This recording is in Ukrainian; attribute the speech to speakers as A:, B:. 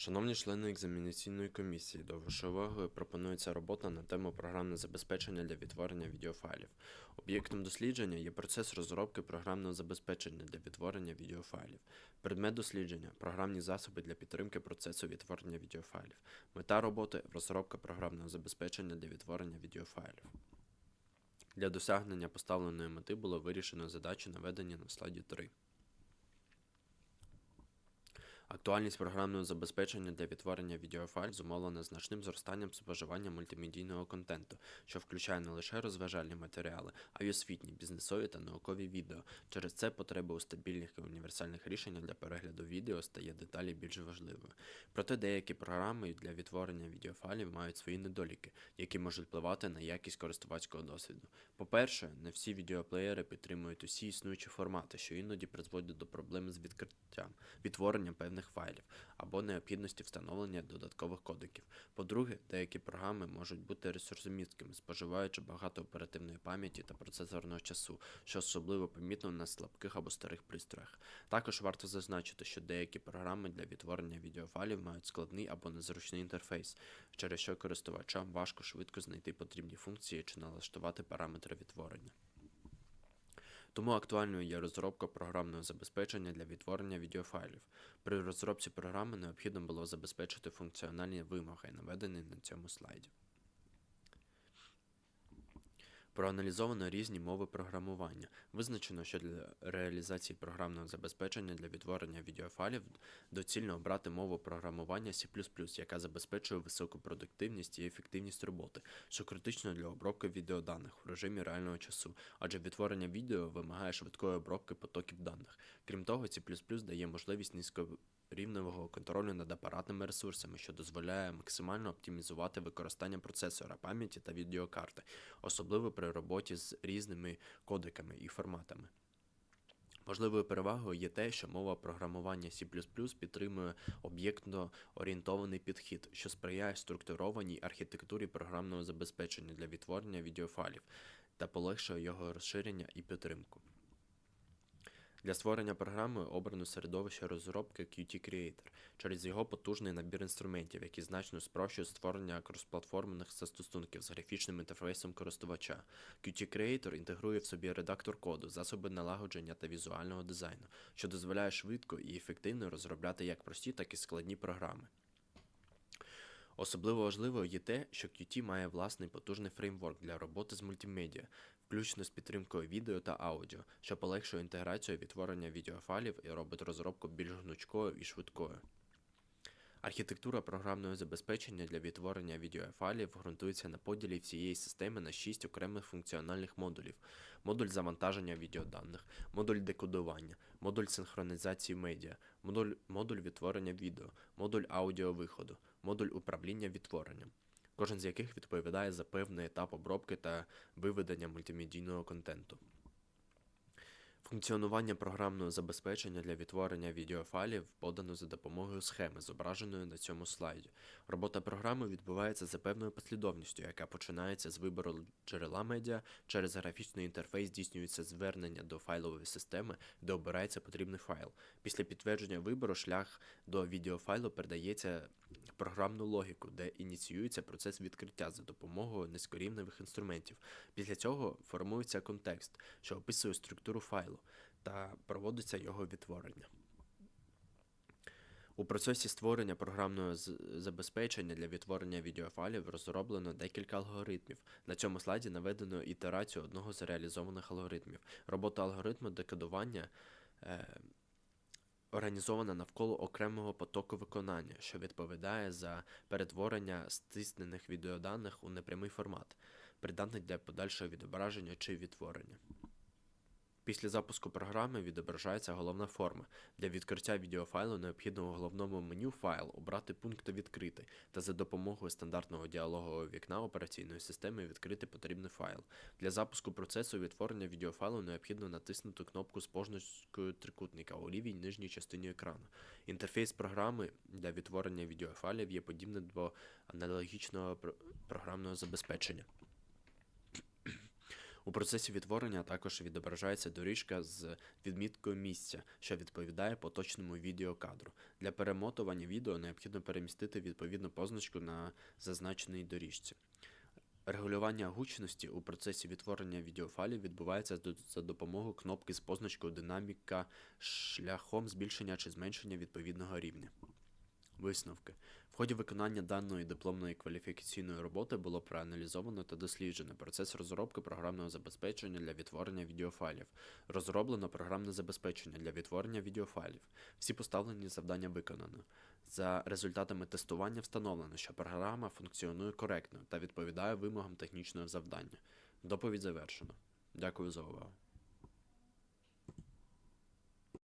A: Шановні члени екзамінаційної комісії, до вашої уваги пропонується робота на тему програмне забезпечення для відтворення відеофайлів. Об'єктом дослідження є процес розробки програмного забезпечення для відтворення відеофайлів. Предмет дослідження програмні засоби для підтримки процесу відтворення відеофайлів. Мета роботи розробка програмного забезпечення для відтворення відеофайлів. Для досягнення поставленої мети було вирішено задачу наведення на слайді 3. Актуальність програмного забезпечення для відтворення відеофайлів зумовлена значним зростанням споживання мультимедійного контенту, що включає не лише розважальні матеріали, а й освітні, бізнесові та наукові відео. Через це потреба у стабільних і універсальних рішеннях для перегляду відео стає дедалі більш важливою. Проте деякі програми для відтворення відеофайлів мають свої недоліки, які можуть впливати на якість користувацького досвіду. По-перше, не всі відеоплеєри підтримують усі існуючі формати, що іноді призводять до проблем з відкриттям, відтворенням певних файлів або необхідності встановлення додаткових кодеків. По-друге, деякі програми можуть бути ресурсомісткими, споживаючи багато оперативної пам'яті та процесорного часу, що особливо помітно на слабких або старих пристроях. Також варто зазначити, що деякі програми для відтворення відеофайлів мають складний або незручний інтерфейс, через що користувачам важко швидко знайти потрібні функції чи налаштувати параметри відтворення. Тому актуальною є розробка програмного забезпечення для відтворення відеофайлів. При розробці програми необхідно було забезпечити функціональні вимоги, наведені на цьому слайді. Проаналізовано різні мови програмування. Визначено, що для реалізації програмного забезпечення для відтворення відеофайлів доцільно обрати мову програмування C++, яка забезпечує високу продуктивність і ефективність роботи, що критично для обробки відеоданих в режимі реального часу, адже відтворення відео вимагає швидкої обробки потоків даних. Крім того, C++ дає можливість низько рівневого контролю над апаратними ресурсами, що дозволяє максимально оптимізувати використання процесора, пам'яті та відеокарти, особливо при роботі з різними кодеками і форматами. Важливою перевагою є те, що мова програмування C++ підтримує об'єктно орієнтований підхід, що сприяє структурованій архітектурі програмного забезпечення для відтворення відеофайлів та полегшує його розширення і підтримку. Для створення програми обрано середовище розробки Qt Creator через його потужний набір інструментів, які значно спрощують створення кросплатформених застосунків з графічним інтерфейсом користувача. Qt Creator інтегрує в собі редактор коду, засоби налагодження та візуального дизайну, що дозволяє швидко і ефективно розробляти як прості, так і складні програми. Особливо важливо є те, що Qt має власний потужний фреймворк для роботи з мультимедіа, включно з підтримкою відео та аудіо, що полегшує інтеграцію відтворення відеофайлів і робить розробку більш гнучкою і швидкою. Архітектура програмного забезпечення для відтворення відеофайлів ґрунтується на поділі всієї системи на 6 окремих функціональних модулів: модуль завантаження відеоданих, модуль декодування, модуль синхронізації медіа, модуль, модуль відтворення відео, модуль аудіовиходу, модуль управління відтворенням. Кожен з яких відповідає за певний етап обробки та виведення мультимедійного контенту. Функціонування програмного забезпечення для відтворення відеофайлів подано за допомогою схеми, зображеної на цьому слайді. Робота програми відбувається за певною послідовністю, яка починається з вибору джерела медіа, через графічний інтерфейс здійснюється звернення до файлової системи, де обирається потрібний файл. Після підтвердження вибору шлях до відеофайлу передається програмну логіку, де ініціюється процес відкриття за допомогою низькорівневих інструментів. Після цього формується контекст, що описує структуру файлу та проводиться його відтворення. У процесі створення програмного забезпечення для відтворення відеофайлів розроблено декілька алгоритмів. На цьому слайді наведено ітерацію одного з реалізованих алгоритмів. Робота алгоритму декодування е, організована навколо окремого потоку виконання, що відповідає за перетворення стиснених відеоданих у непрямий формат, придатний для подальшого відображення чи відтворення. Після запуску програми відображається головна форма. Для відкриття відеофайлу необхідно у головному меню файл обрати пункт відкрити та за допомогою стандартного діалогового вікна операційної системи відкрити потрібний файл. Для запуску процесу відтворення відеофайлу необхідно натиснути кнопку з позначкою трикутника у лівій нижній частині екрану. Інтерфейс програми для відтворення відеофайлів є подібним до аналогічного програмного забезпечення. У процесі відтворення також відображається доріжка з відміткою місця, що відповідає поточному відеокадру. Для перемотування відео необхідно перемістити відповідну позначку на зазначеній доріжці. Регулювання гучності у процесі відтворення відеофайлів відбувається за допомогою кнопки з позначкою динаміка шляхом збільшення чи зменшення відповідного рівня. Висновки. В ході виконання даної дипломної кваліфікаційної роботи було проаналізовано та досліджено процес розробки програмного забезпечення для відтворення відеофайлів. Розроблено програмне забезпечення для відтворення відеофайлів. Всі поставлені завдання виконано. За результатами тестування встановлено, що програма функціонує коректно та відповідає вимогам технічного завдання. Доповідь завершено. Дякую за увагу.